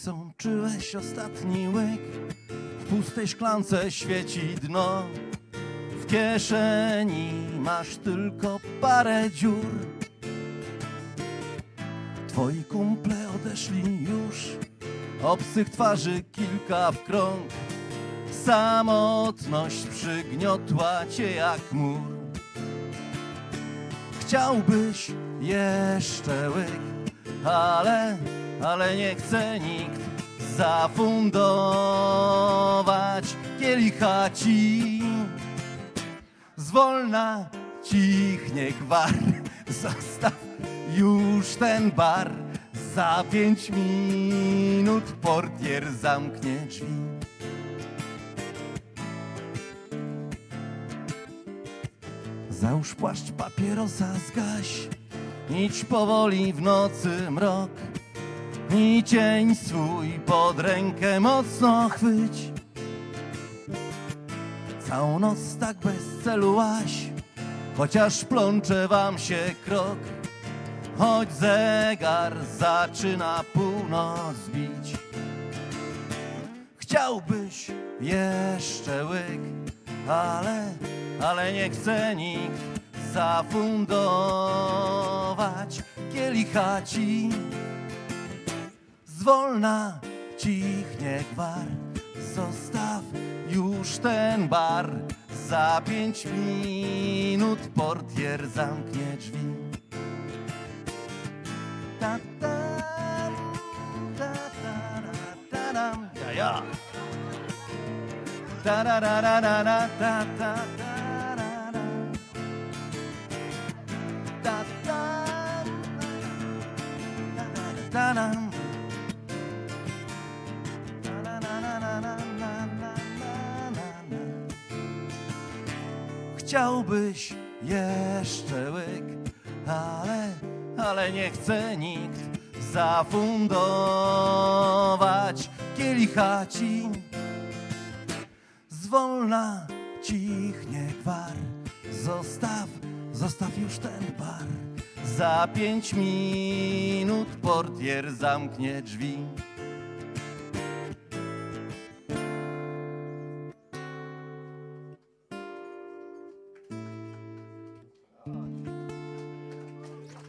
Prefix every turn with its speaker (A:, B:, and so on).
A: sączyłeś ostatni łyk, w pustej szklance świeci dno. W kieszeni masz tylko parę dziur. Twoi kumple odeszli już, obcych twarzy kilka w krąg. Samotność przygniotła cię jak mur. Chciałbyś jeszcze łyk, ale, ale nie chce nikt zafundować kielicha ci. Zwolna cichnie gwar, zostaw już ten bar. Za pięć minut portier zamknie drzwi. Załóż płaszcz papierosa, zgaś Idź powoli w nocy mrok I cień swój pod rękę mocno chwyć. Całą noc tak bez celu łaś Chociaż plącze wam się krok. Choć zegar zaczyna północ bić. Chciałbyś jeszcze łyk, ale, ale nie chce nikt zafundować. Kielicha ci. Zwolna cichnie gwar, zostaw już ten bar. Za pięć minut portier zamknie drzwi. Ta, ta, ta, ra, ta, dam. Ja, ja. Ta, ra, ra, ra, ra, ra, ta, ta, ta, ra, Chciałbyś jeszcze łyk, ale, ale nie chce nikt zafundować kielicha ci. Zwolna cichnie gwar, zostaw, zostaw już ten bar. Za pięć minut portier zamknie drzwi.